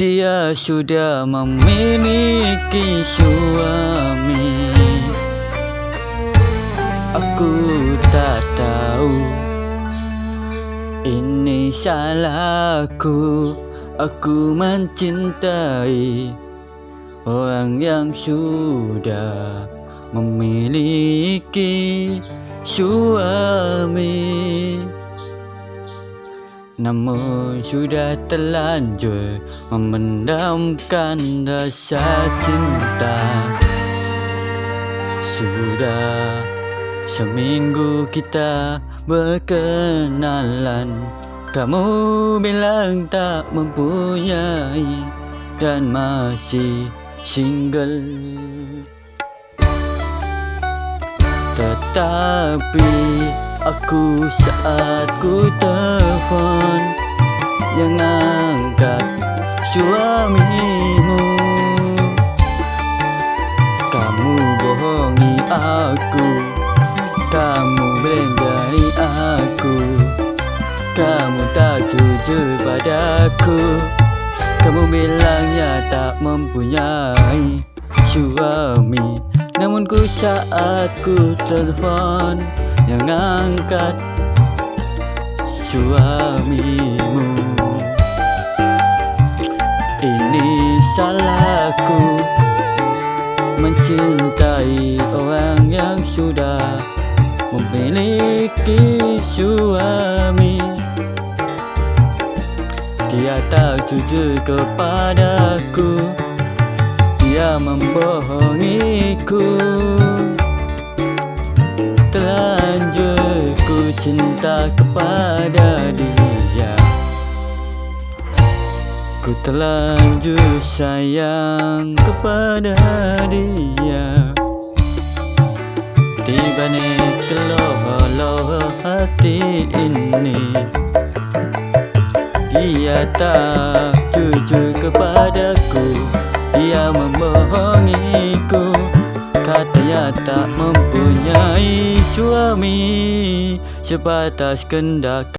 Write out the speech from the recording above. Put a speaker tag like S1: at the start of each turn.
S1: Dia sudah memiliki suami. Aku tak tahu Ini salahku. Aku mencintai Orang yang sudah memiliki suami Namun sudah terlanjur memendamkan rasa cinta. Sudah seminggu kita berkenalan Kamu bilang tak mempunyai dan masih single. Tetapi aku saat ku telefon Yang angkat suamimu. Kamu bohongi aku Kamu bengani aku Kamu tak jujur padaku. Kamu bilangnya tak mempunyai suami Namun ku saat ku telefon Yang angkat suamimu. Ini salahku Mencintai orang yang sudah Memiliki suami. Dia tak jujur kepadaku dia membohongiku cinta kepada dia. Ku terlanjur sayang kepada dia. Tiba ni keloh-loh hati ini. Dia tak jujur kepadaku. Dia membohongiku Katanya tak mempunyai suami Sebatas kendak